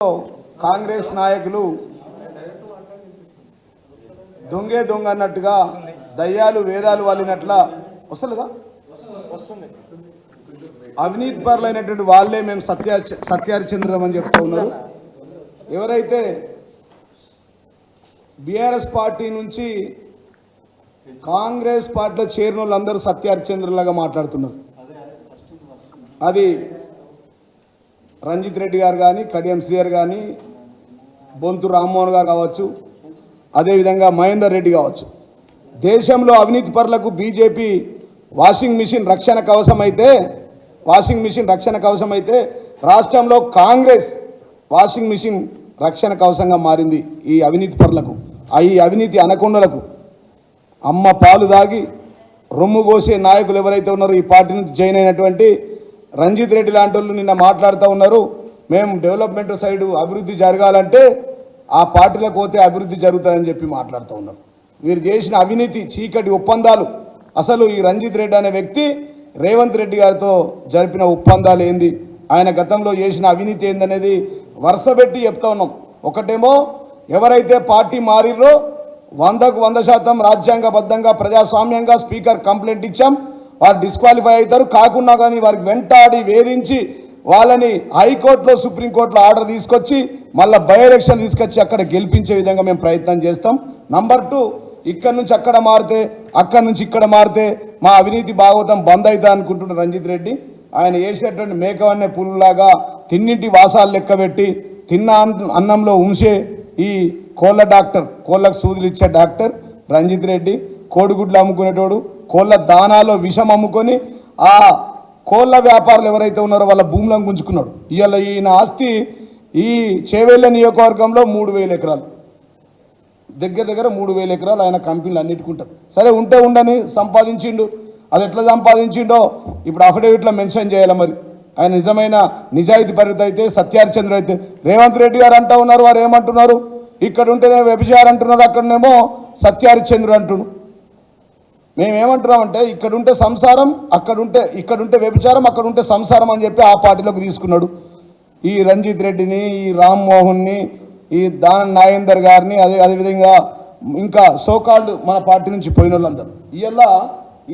కాంగ్రెస్ నాయకులు దొంగే దొంగ అన్నట్టుగా దయ్యాలు వేదాలు వాళ్ళినట్ల వస్తలేదా? అవినీతి పరులైనటువంటి వాళ్ళే మేము సత్య సత్యహరిచంద్రం అని చెప్తూ ఉన్నారు. ఎవరైతే బీఆర్ఎస్ పార్టీ నుంచి కాంగ్రెస్ పార్టీలో చేరిన వాళ్ళందరూ సత్యహరిచంద్రులాగా మాట్లాడుతున్నారు. అది రంజిత్ రెడ్డి గారు కానీ కడియం శ్రీయర్ కానీ బొంతు రామ్మోహన్ గారు కావచ్చు అదేవిధంగా మహేందర్ రెడ్డి కావచ్చు. దేశంలో అవినీతి పరులకు బీజేపీ వాషింగ్ మిషన్ రక్షణ కవచం అయితే వాషింగ్ మిషన్ రక్షణ కవసమైతే అయితే రాష్ట్రంలో కాంగ్రెస్ వాషింగ్ మిషన్ రక్షణ కవచంగా మారింది ఈ అవినీతి పరులకు ఆ ఈ అవినీతి అనకొండలకు. అమ్మ పాలు దాగి రొమ్ము కోసే నాయకులు ఎవరైతే ఉన్నారో ఈ పార్టీ నుంచి జాయిన్ అయినటువంటి రంజిత్ రెడ్డి లాంటి వాళ్ళు నిన్న మాట్లాడుతూ ఉన్నారు. మేము డెవలప్మెంట్ సైడ్ అభివృద్ధి జరగాలంటే ఆ పార్టీలకు పోతే అభివృద్ధి జరుగుతుందని చెప్పి మాట్లాడుతూ ఉన్నారు. వీరు చేసిన అవినీతి చీకటి ఒప్పందాలు. అసలు ఈ రంజిత్ రెడ్డి అనే వ్యక్తి రేవంత్ రెడ్డి గారితో జరిపిన ఒప్పందాలు ఏంది? ఆయన గతంలో చేసిన అవినీతి ఏందనేది వరుస పెట్టి చెప్తా ఉన్నాం. ఒకటేమో ఎవరైతే పార్టీ మారిర్రో వందకు వంద శాతం రాజ్యాంగబద్ధంగా ప్రజాస్వామ్యంగా స్పీకర్ కంప్లైంట్ ఇచ్చాం. వారు డిస్క్వాలిఫై అవుతారు. కాకుండా కానీ వారికి వెంటాడి వేధించి వాళ్ళని హైకోర్టులో సుప్రీంకోర్టులో ఆర్డర్ తీసుకొచ్చి మళ్ళీ బై ఎలక్షన్ తీసుకొచ్చి అక్కడ గెలిపించే విధంగా మేము ప్రయత్నం చేస్తాం. నంబర్ టూ ఇక్కడ నుంచి అక్కడ మారితే అక్కడ నుంచి ఇక్కడ మారితే మా అవినీతి భాగవతం బంద్ అవుతా అనుకుంటున్న రంజిత్ రెడ్డి. ఆయన వేసేటువంటి మేకవన్నే పులులాగా తిన్నింటి వాసాలు లెక్కబెట్టి తిన్న అన్నంలో ఉంచే ఈ కోళ్ళ డాక్టర్ కోళ్ళకు సూదులు ఇచ్చే డాక్టర్ రంజిత్ రెడ్డి. కోడిగుడ్లు అమ్ముకునేటోడు కోళ్ళ దానాలో విషం అమ్ముకొని ఆ కోళ్ళ వ్యాపారులు ఎవరైతే ఉన్నారో వాళ్ళ భూములను గుంజుకున్నాడు. ఇవాళ ఈయన ఆస్తి ఈ చేవేళ్ళ నియోజకవర్గంలో మూడు వేల ఎకరాలు. దగ్గర దగ్గర మూడు వేల ఎకరాలు ఆయన కంపెనీలు అన్నిటికుంటారు. సరే ఉంటే ఉండని సంపాదించిండు. అది ఎట్లా సంపాదించిండో ఇప్పుడు అఫిడవిట్లో మెన్షన్ చేయాలి మరి. ఆయన నిజమైన నిజాయితీ పరిత అయితే సత్యార్చంద్ర అయితే రేవంత్ రెడ్డి గారు అంటూ ఉన్నారు వారు ఏమంటున్నారు? ఇక్కడ ఉంటేనే వ్యభిచారు అంటున్నారు అక్కడనేమో సత్యారిచంద్రుడు అంటున్నారు. మేము ఇక్కడుంటే ఇక్కడ సంసారం అక్కడుంటే ఇక్కడుంటే ఇక్కడ ఉంటే వ్యభిచారం అక్కడ ఉంటే సంసారం అని చెప్పి ఆ పార్టీలోకి తీసుకున్నాడు. ఈ రంజిత్ రెడ్డిని ఈ రామ్మోహన్ని ఈ దాన నాగేందర్ గారిని అదే అదేవిధంగా ఇంకా సోకాల్డ్ మన పార్టీ నుంచి పోయిన వాళ్ళందరూ ఇలా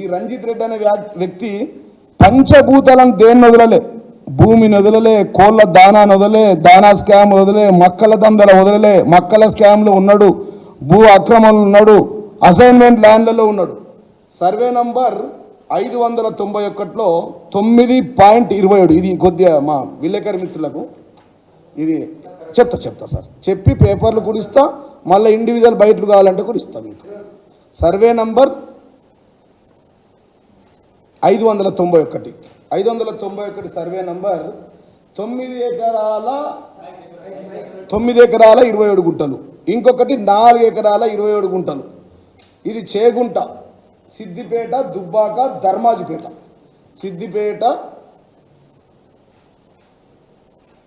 ఈ రంజిత్ రెడ్డి అనే వ్యక్తి పంచభూతాలను దేన్ని వదలలే? భూమిని వదలలే కోళ్ళ దానాన్ని వదలే దానా స్కామ్ వదలే మక్కల దందల వదలలే మక్కల స్కామ్లో ఉన్నాడు భూ అక్రమంలో ఉన్నాడు అసైన్మెంట్ ల్యాండ్లలో ఉన్నాడు. సర్వే నంబర్ ఐదు వందల తొంభై ఒకటిలో తొమ్మిది పాయింట్ ఇరవై ఏడు. ఇది కొద్దిగా మా విలేకరి మిత్రులకు ఇది చెప్తా చెప్తా సార్. చెప్పి పేపర్లు కూడా ఇస్తా మళ్ళీ ఇండివిజువల్ బయటలు కావాలంటే కూడా ఇస్తాం మీకు. సర్వే నంబర్ ఐదు వందల తొంభై ఒకటి. ఐదు వందల తొంభై ఒకటి సర్వే నంబర్ తొమ్మిది ఎకరాల తొమ్మిది ఎకరాల ఇరవై ఏడు గుంటలు. ఇంకొకటి నాలుగు ఎకరాల ఇరవై ఏడు గుంటలు. ఇది చేగుంట. సిద్దిపేట దుబ్బాక ధర్మాజిపేట. సిద్దిపేట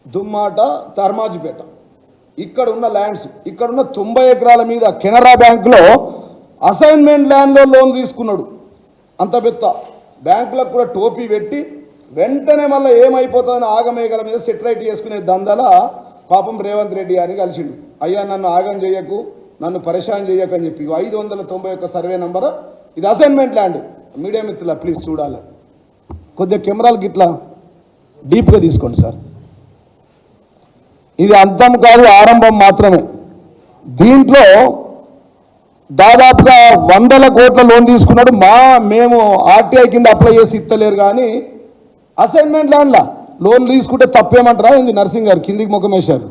దుమ్మాట ధర్మాజిపేట. ఇక్కడ ఉన్న ల్యాండ్స్ ఇక్కడ ఉన్న తొంభై ఎకరాల మీద కెనరా బ్యాంకులో అసైన్మెంట్ ల్యాండ్లో లోన్ తీసుకున్నాడు. అంత పెద్ద. బ్యాంకులకు కూడా టోపీ పెట్టి వెంటనే మళ్ళీ ఏమైపోతుందని ఆగమేఘల మీద సెటిలైట్ చేసుకునే దందల పాపం రేవంత్ రెడ్డి గారిని కలిసిండు. అయ్యా నన్ను ఆగం చేయకు నన్ను పరేషాన్ చేయకు అని చెప్పి. ఐదు వందల తొంభై ఒక్క సర్వే నంబర్ ఇది అసైన్మెంట్ ల్యాండ్. మీడియా మిత్రుల ప్లీజ్ చూడాలి. కొద్దిగా కెమెరాలకి గిట్లా డీప్గా తీసుకోండి సార్. ఇది అంతం కాదు ఆరంభం మాత్రమే. దీంట్లో దాదాపుగా వందల కోట్ల లోన్ తీసుకున్నాడు. మా మేము ఆర్టీఐ కింద అప్లై చేసి ఇస్తలేరు కానీ అసైన్మెంట్ ల్యాండ్లా. లోన్ తీసుకుంటే తప్పేమంటారా? ఏంది నర్సింగ్ గారు కిందికి ముఖం వేశారు.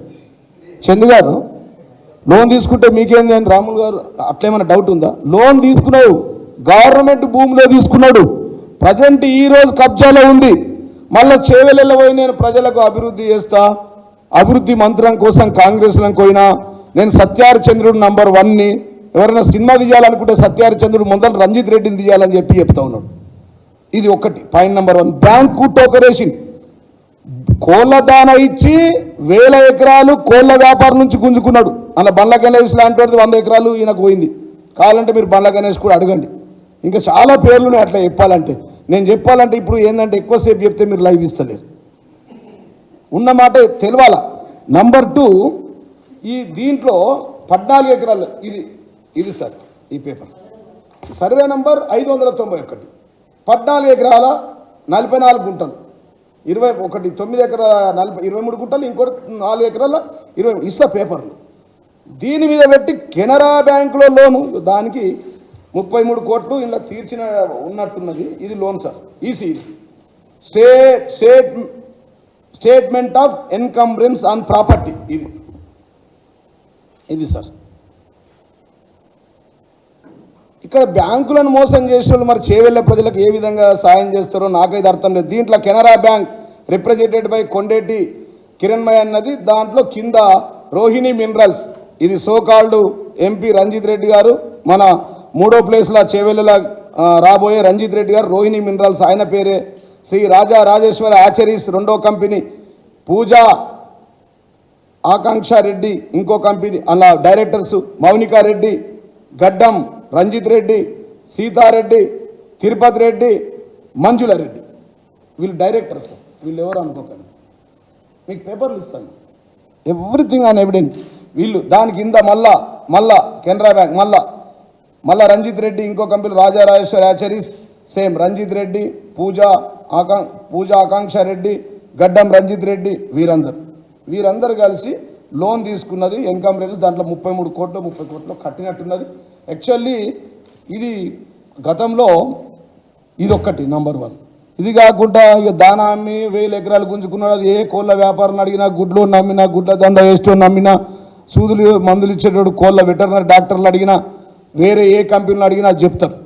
చందు గారు లోన్ తీసుకుంటే మీకేంది అని రాములు గారు అట్లేమైనా డౌట్ ఉందా? లోన్ తీసుకున్నావు. గవర్నమెంట్ భూమిలో తీసుకున్నాడు. ప్రజెంట్ ఈ రోజు కబ్జాలో ఉంది. మళ్ళీ చేవెళ్ళ పోయి నేను ప్రజలకు అభివృద్ధి చేస్తా అభివృద్ధి మంత్రం కోసం కాంగ్రెస్లకు పోయినా నేను సత్యారచంద్రుడు నంబర్ వన్ని ఎవరైనా సినిమా తీయాలనుకుంటే సత్యారచంద్రుడు ముందర రంజిత్ రెడ్డిని తీయాలని చెప్పి చెప్తా ఉన్నాడు. ఇది ఒకటి పాయింట్ నెంబర్ వన్. బ్యాంకు టోకరేషన్. కోళ్ళ దాన ఇచ్చి వేల ఎకరాలు కోళ్ళ వ్యాపారం నుంచి గుంజుకున్నాడు. అలా బండ్ల గణేష్ లాంటి వంద ఎకరాలు ఈయనకు పోయింది. కావాలంటే మీరు బండ్ల గణేష్ కూడా అడగండి. ఇంకా చాలా పేర్లు ఉన్నాయి అట్లా చెప్పాలంటే. నేను చెప్పాలంటే ఇప్పుడు ఏంటంటే ఎక్కువసేపు చెప్తే మీరు లైవ్ ఇస్తలేరు. ఉన్న మాట తెలవాల? నంబర్ టూ ఈ దీంట్లో పద్నాలుగు ఎకరాలు ఇది ఇది సార్ ఈ పేపర్. సర్వే నంబర్ ఐదు వందల తొంభై ఒకటి. పద్నాలుగు ఎకరాల నలభై నాలుగు గుంటలు. ఇరవై ఒకటి తొమ్మిది ఎకరాల నలభై ఇరవై మూడు గుంటలు ఇంకోటి నాలుగు ఎకరాల ఇరవై ఇస్తా పేపర్లు. దీని మీద పెట్టి కెనరా బ్యాంకులో లోను దానికి ముప్పై మూడు కోట్లు ఇలా తీర్చిన ఉన్నట్టున్నది. ఇది loan sir. EC. State state statement of encumbrance on property. ఇది. ఇది సార్. ఇక్కడ బ్యాంకులను మోసం చేసిన వాళ్ళు మరి చేవెళ్ళ ప్రజలకు ఏ విధంగా సాయం చేస్తారో నాకైతే అర్థం లేదు. దీంట్లో Canara bank represented by Kondeti Kiranmayi అన్నది. దాంట్లో కింద రోహిణి మినరల్స్. ఇది so called MP Ranjith Reddy garu. మన మూడో ప్లేస్లో చేవెళ్ళలా రాబోయే రంజిత్ రెడ్డి గారు రోహిణి మినరల్స్ ఆయన పేరే శ్రీ రాజా రాజేశ్వర ఆచరీస్ రెండో కంపెనీ పూజా ఆకాంక్ష రెడ్డి ఇంకో కంపెనీ అలా డైరెక్టర్స్ మౌనికా రెడ్డి గడ్డం రంజిత్ రెడ్డి సీతారెడ్డి తిరుపతి రెడ్డి మంజుల రెడ్డి. వీళ్ళు డైరెక్టర్స్ వీళ్ళు ఎవరు అనుకోకండి. మీకు పేపర్లు ఇస్తాను. ఎవ్రీథింగ్ ఆన్ ఎవిడెన్స్ వీళ్ళు దాని కింద మళ్ళా మళ్ళా కెనరా బ్యాంక్ మళ్ళా మళ్ళా రంజిత్ రెడ్డి ఇంకో company Raja Rajeshwar hatcheries same Ranjith Reddy Pooja ఆకా Pooja Akanksha Reddy Gaddam Ranjith Reddy వీరందరు. వీరందరూ కలిసి లోన్ తీసుకున్నది ఇన్కమ్ రేట్స్ దాంట్లో ముప్పై మూడు కోట్లు ముప్పై కోట్లు కట్టినట్టున్నది. యాక్చువల్లీ ఇది గతంలో ఇదొక్కటి నంబర్ వన్. ఇది కాకుండా ఇక దానా అమ్మి వేలు ఎకరాలు గుంజుకున్నాడు అది ఏ కోళ్ళ వ్యాపారం అడిగినా గుడ్లు నమ్మినా గుడ్ల దండ వేస్తూ నమ్మినా సూదులు మందులు ఇచ్చేటోడు కోళ్ళ వెటర్నరీ డాక్టర్లు అడిగినా వేరే ఏ కంపెనీలు అడిగినా చెప్తారు.